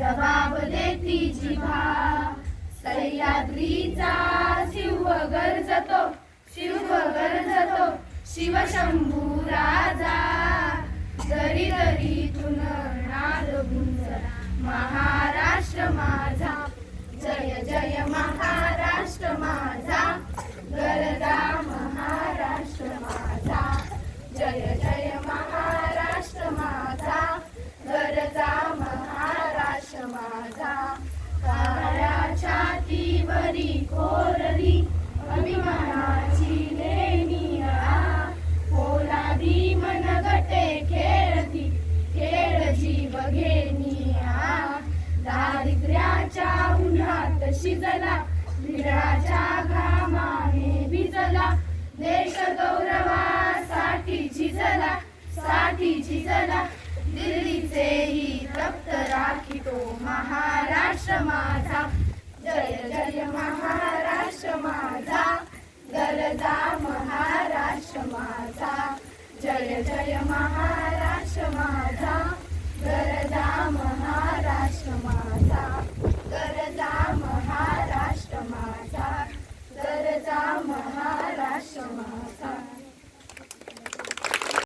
जबाब देती जिभा सह्याद्रीचा शिव गरजतो शिव गरजतो शिवशंभू राजा. दरी दरीतून शिजला. भिडाच्या घामाने भिजला. देश गौरवासाठी झिजला साठी झिजला. दिल्लीचेही तप्त राखितो महाराष्ट्र माझा. जय जय महाराष्ट्र माझा. गरजा महाराष्ट्र माझा. जय जय महाराष्ट्र Maharashtra Mahasa